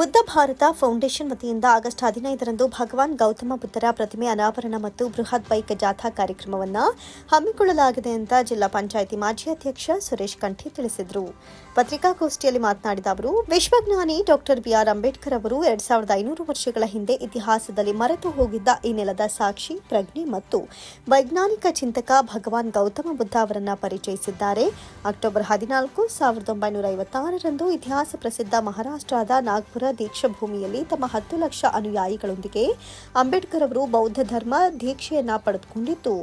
Buddha Bharat foundation ವತಿಯಿಂದ August ಹದಿನೈದರಂದು ಭಗವಾನ್ ಗೌತಮ ಬುದ್ಧರ ಪ್ರತಿಮೆ ಅನಾವರಣ ಮತ್ತು ಬೃಹತ್ ಬೈಕ್ ಜಾಥಾ ಕಾರ್ಯಕ್ರಮವನ್ನು ಹಮ್ಮಿಕೊಳ್ಳಲಾಗಿದೆ ಅಂತ ಜಿಲ್ಲಾ ಪಂಚಾಯಿತಿ ಮಾಜಿ ಅಧ್ಯಕ್ಷ ಸುರೇಶ್ ಕಂಠಿ ತಿಳಿಸಿದರು. ಪತ್ರಿಕಾಗೋಷ್ಠಿಯಲ್ಲಿ ಮಾತನಾಡಿದ ಅವರು, ವಿಶ್ವಜ್ಞಾನಿ ಡಾಕ್ಟರ್ ಬಿಆರ್ ಅಂಬೇಡ್ಕರ್ ಅವರು ಎರಡ್ ಸಾವಿರದ ಐನೂರು ವರ್ಷಗಳ ಹಿಂದೆ ಇತಿಹಾಸದಲ್ಲಿ ಮರೆತು ಹೋಗಿದ್ದ ಈ ನೆಲದ ಸಾಕ್ಷಿ, ಪ್ರಜ್ಞೆ ಮತ್ತು ವೈಜ್ಞಾನಿಕ ಚಿಂತಕ ಭಗವಾನ್ ಗೌತಮ ಬುದ್ಧ ಅವರನ್ನು ಪರಿಚಯಿಸಿದ್ದಾರೆ. ಅಕ್ಟೋಬರ್ ಹದಿನಾಲ್ಕು, ಸಾವಿರದ ಒಂಬೈನೂರ ಐವತ್ತಾರರಂದು ಇತಿಹಾಸ ಪ್ರಸಿದ್ಧ ಮಹಾರಾಷ್ಟ್ರದ ನಾಗ್ಪುರ ದೀಕ್ಷಾಭೂಮಿಯಲ್ಲಿ ತಮ್ಮ ಹತ್ತು ಲಕ್ಷ ಅನುಯಾಯಿಗಳೊಂದಿಗೆ ಅಂಬೇಡ್ಕರ್ ಅವರು ಬೌದ್ಧ ಧರ್ಮ ದೀಕ್ಷೆಯನ್ನ ಪಡೆದುಕೊಂಡಿದ್ದು,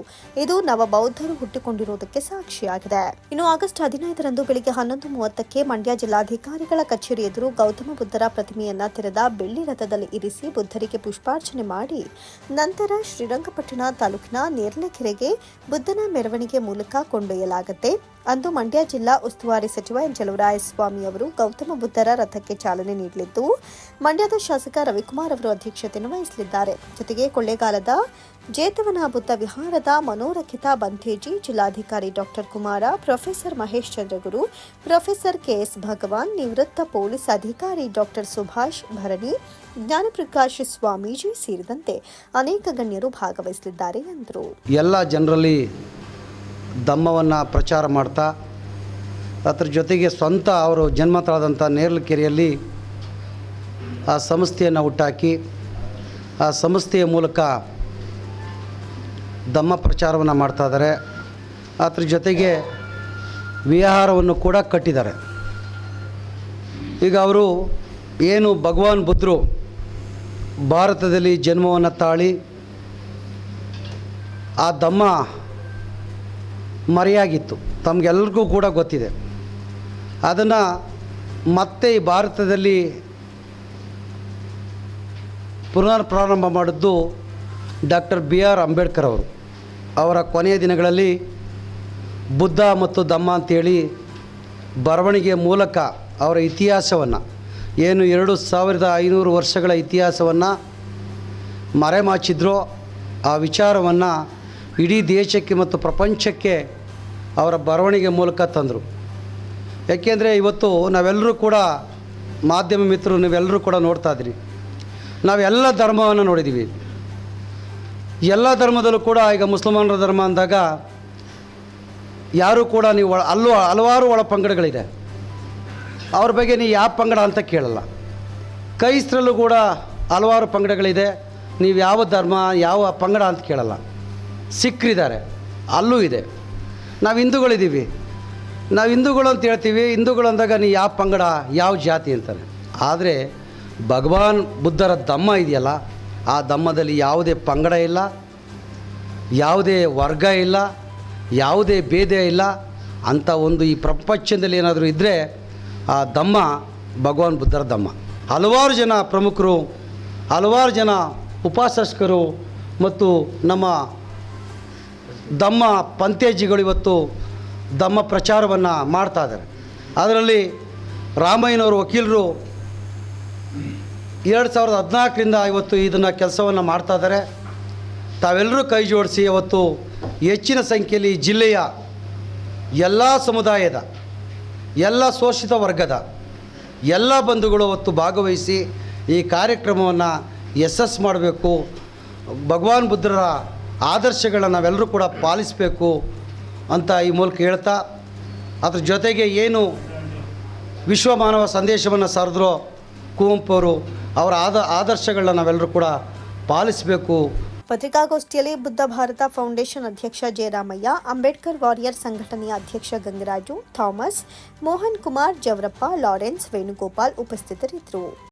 ಇದು ನವ ಬೌದ್ಧರು ಹುಟ್ಟಿಕೊಂಡಿರುವುದಕ್ಕೆ ಸಾಕ್ಷಿಯಾಗಿದೆ. ಇನ್ನು ಆಗಸ್ಟ್ ಹದಿನೈದರಂದು ಬೆಳಿಗ್ಗೆ ಹನ್ನೊಂದು ಮೂವತ್ತಕ್ಕೆ ಮಂಡ್ಯ ಜಿಲ್ಲಾಧಿಕಾರಿಗಳ ಕಚೇರಿ ಎದುರು ಗೌತಮ ಬುದ್ಧರ ಪ್ರತಿಮೆಯನ್ನ ತೆರೆದ ಬೆಳ್ಳಿ ರಥದಲ್ಲಿ ಇರಿಸಿ ಬುದ್ಧರಿಗೆ ಪುಷ್ಪಾರ್ಚನೆ ಮಾಡಿ, ನಂತರ ಶ್ರೀರಂಗಪಟ್ಟಣ ತಾಲೂಕಿನ ನೇರ್ಲೆಕೆರೆಗೆ ಬುದ್ಧನ ಮೆರವಣಿಗೆ ಮೂಲಕ ಕೊಂಡೊಯ್ಯಲಾಗುತ್ತೆ. ಅಂದು ಮಂಡ್ಯ ಜಿಲ್ಲಾ ಉಸ್ತುವಾರಿ ಸಚಿವ ಎನ್ ಸ್ವಾಮಿ ಅವರು ಗೌತಮ ಬುದ್ಧರ ರಥಕ್ಕೆ ಚಾಲನೆ ನೀಡಲಿದ್ದು, ಮಂಡ್ಯದ ಶಾಸಕ ರವಿಕುಮಾರ್ ಅವರು ಅಧ್ಯಕ್ಷತೆಯನ್ನು ವಹಿಸಲಿದ್ದಾರೆ ಜೊತೆಗೆ ಕೊಳ್ಳೇಗಾಲದ ಜೇತವನ ಬುದ್ಧ ವಿಹಾರದ ಮನೋರಕ್ಷಿತ ಬಂಥೇಜಿ ಜಿಲ್ಲಾಧಿಕಾರಿ doctor Kumara, professor Mahesh Chandraguru, professor K S Bhagwan, ನಿವೃತ್ತ ಪೊಲೀಸ್ ಅಧಿಕಾರಿ ಡಾಕ್ಟರ್ ಸುಭಾಷ್ ಭರಣಿ, ಜ್ಞಾನಪ್ರಕಾಶ್ ಸ್ವಾಮೀಜಿ ಸೇರಿದಂತೆ ಅನೇಕ ಗಣ್ಯರು ಭಾಗವಹಿಸಲಿದ್ದಾರೆ ಎಂದರು. ಎಲ್ಲ ಜನರಲ್ಲಿ ಧಮ್ಮವನ್ನು ಪ್ರಚಾರ ಮಾಡ್ತಾ, ಅದ್ರ ಜೊತೆಗೆ ಸ್ವಂತ ಅವರು ಜನ್ಮ ತಾಳದಂಥ ನೇರ್ಲಕೆರೆಯಲ್ಲಿ ಆ ಸಂಸ್ಥೆಯನ್ನು ಹುಟ್ಟಾಕಿ, ಆ ಸಂಸ್ಥೆಯ ಮೂಲಕ ಧಮ್ಮ ಪ್ರಚಾರವನ್ನು ಮಾಡ್ತಾಯಿದ್ದಾರೆ ಅದ್ರ ಜೊತೆಗೆ ವಿಹಾರವನ್ನು ಕೂಡ ಕಟ್ಟಿದ್ದಾರೆ. ಈಗ ಅವರು ಏನು ಭಗವಾನ್ ಬುದ್ಧರು ಭಾರತದಲ್ಲಿ ಜನ್ಮವನ್ನು ತಾಳಿ, ಆ ಧಮ್ಮ ಮರೆಯಾಗಿತ್ತು. ತಮಗೆಲ್ರಿಗೂ ಕೂಡ ಗೊತ್ತಿದೆ. ಅದನ್ನು ಮತ್ತೆ ಈ ಭಾರತದಲ್ಲಿ ಪುನರ್ ಪ್ರಾರಂಭ ಮಾಡಿದ್ದು ಡಾಕ್ಟರ್ ಬಿ ಆರ್ ಅಂಬೇಡ್ಕರ್ ಅವರು. ಅವರ ಕೊನೆಯ ದಿನಗಳಲ್ಲಿ ಬುದ್ಧ ಮತ್ತು ದಮ್ಮ ಅಂತೇಳಿ ಬರವಣಿಗೆಯ ಮೂಲಕ ಅವರ ಇತಿಹಾಸವನ್ನು, ಏನು ಎರಡು ಸಾವಿರದ ಐನೂರು ವರ್ಷಗಳ ಇತಿಹಾಸವನ್ನು ಮರೆಮಾಚಿದ್ರೋ ಆ ವಿಚಾರವನ್ನು ಇಡೀ ದೇಶಕ್ಕೆ ಮತ್ತು ಪ್ರಪಂಚಕ್ಕೆ ಅವರ ಬರವಣಿಗೆ ಮೂಲಕ ತಂದರು. ಯಾಕೆಂದರೆ ಇವತ್ತು ನಾವೆಲ್ಲರೂ ಕೂಡ ಮಾಧ್ಯಮ ಮಿತ್ರರು, ನೀವೆಲ್ಲರೂ ಕೂಡ ನೋಡ್ತಾ ಇದ್ರಿ ನಾವೆಲ್ಲ ಧರ್ಮವನ್ನು ನೋಡಿದ್ದೀವಿ ಎಲ್ಲ ಧರ್ಮದಲ್ಲೂ ಕೂಡ ಈಗ ಮುಸಲ್ಮಾನರ ಧರ್ಮ ಅಂದಾಗ ಯಾರೂ ಕೂಡ ನೀವು ಅಲ್ಲೂ ಹಲವಾರು ಒಳ ಪಂಗಡಗಳಿದೆ. ಅವ್ರ ಬಗ್ಗೆ ನೀವು ಯಾವ ಪಂಗಡ ಅಂತ ಕೇಳಲ್ಲ. ಕೈಸ್ರಲ್ಲೂ ಕೂಡ ಹಲವಾರು ಪಂಗಡಗಳಿದೆ. ನೀವು ಯಾವ ಧರ್ಮ, ಯಾವ ಪಂಗಡ ಅಂತ ಕೇಳಲ್ಲ. ಸಿಖ್ರಿದ್ದಾರೆ. ಅಲ್ಲೂ ಇದೆ. ನಾವು ಹಿಂದೂಗಳಿದ್ದೀವಿ. ನಾವು ಹಿಂದೂಗಳು ಅಂತ ಹೇಳ್ತೀವಿ, ಹಿಂದೂಗಳು ಅಂದಾಗ ನೀ ಯಾವ ಪಂಗಡ, ಯಾವ ಜಾತಿ ಅಂತಾನೆ ಆದರೆ ಭಗವಾನ್ ಬುದ್ಧರ ಧಮ್ಮ ಇದೆಯಲ್ಲ, ಆ ಧಮ್ಮದಲ್ಲಿ ಯಾವುದೇ ಪಂಗಡ ಇಲ್ಲ, ಯಾವುದೇ ವರ್ಗ ಇಲ್ಲ, ಯಾವುದೇ ಭೇದ ಇಲ್ಲ ಅಂಥ ಒಂದು ಈ ಪ್ರಪಂಚದಲ್ಲಿ ಏನಾದರೂ ಇದ್ದರೆ ಆ ಧಮ್ಮ ಭಗವಾನ್ ಬುದ್ಧರ ಧಮ್ಮ ಹಲವಾರು ಜನ ಪ್ರಮುಖರು, ಹಲವಾರು ಜನ ಉಪಾಸಕರು ಮತ್ತು ನಮ್ಮ ಧಮ್ಮ ಪಂತೇಜಿಗಳು ಇವತ್ತು ದಮ್ಮ ಪ್ರಚಾರವನ್ನು ಮಾಡ್ತಾ ಇದ್ದಾರೆ. ಅದರಲ್ಲಿ ರಾಮಯ್ಯನವರು ವಕೀಲರು ಎರಡು ಸಾವಿರದ ಹದಿನಾಲ್ಕರಿಂದ ಇವತ್ತು ಇದನ್ನು ಕೆಲಸವನ್ನು ಮಾಡ್ತಾ ಇದ್ದಾರೆ. ತಾವೆಲ್ಲರೂ ಕೈ ಜೋಡಿಸಿ ಇವತ್ತು ಹೆಚ್ಚಿನ ಸಂಖ್ಯೆಯಲ್ಲಿ ಜಿಲ್ಲೆಯ ಎಲ್ಲ ಸಮುದಾಯದ, ಎಲ್ಲ ಶೋಷಿತ ವರ್ಗದ, ಎಲ್ಲ ಬಂಧುಗಳು ಅವತ್ತು ಭಾಗವಹಿಸಿ ಈ ಕಾರ್ಯಕ್ರಮವನ್ನು ಯಶಸ್ಸು ಮಾಡಬೇಕು. ಭಗವಾನ್ ಬುದ್ಧರ ಆದರ್ಶಗಳನ್ನ ನಾವೆಲ್ಲರೂ ಕೂಡ ಪಾಲಿಸಬೇಕು ಅಂತ ಈ ಮೂಲಕ ಹೇಳ್ತಾ, ಅದ್ರ ಜೊತೆಗೆ ಏನು ವಿಶ್ವ ಮಾನವ ಸಂದೇಶವನ್ನು ಸಾರಿದ್ರೋ ಕುವೆಂಪು ಅವರು ಅವರ ಆದ, ಆದರ್ಶಗಳನ್ನ ನಾವೆಲ್ಲರೂ ಕೂಡ ಪಾಲಿಸಬೇಕು. ಪತ್ರಿಕಾಗೋಷ್ಠಿಯಲ್ಲಿ ಬುದ್ಧ ಭಾರತ ಫೌಂಡೇಶನ್ ಅಧ್ಯಕ್ಷ ಜಯರಾಮಯ್ಯ, ಅಂಬೇಡ್ಕರ್ ವಾರಿಯರ್ ಸಂಘಟನೆಯ ಅಧ್ಯಕ್ಷ ಗಂಗರಾಜು, ಥಾಮಸ್, ಮೋಹನ್ ಕುಮಾರ್, ಜವರಪ್ಪ, ಲಾರೆನ್ಸ್ ವೇಣುಗೋಪಾಲ್ ಉಪಸ್ಥಿತರಿದ್ದರು.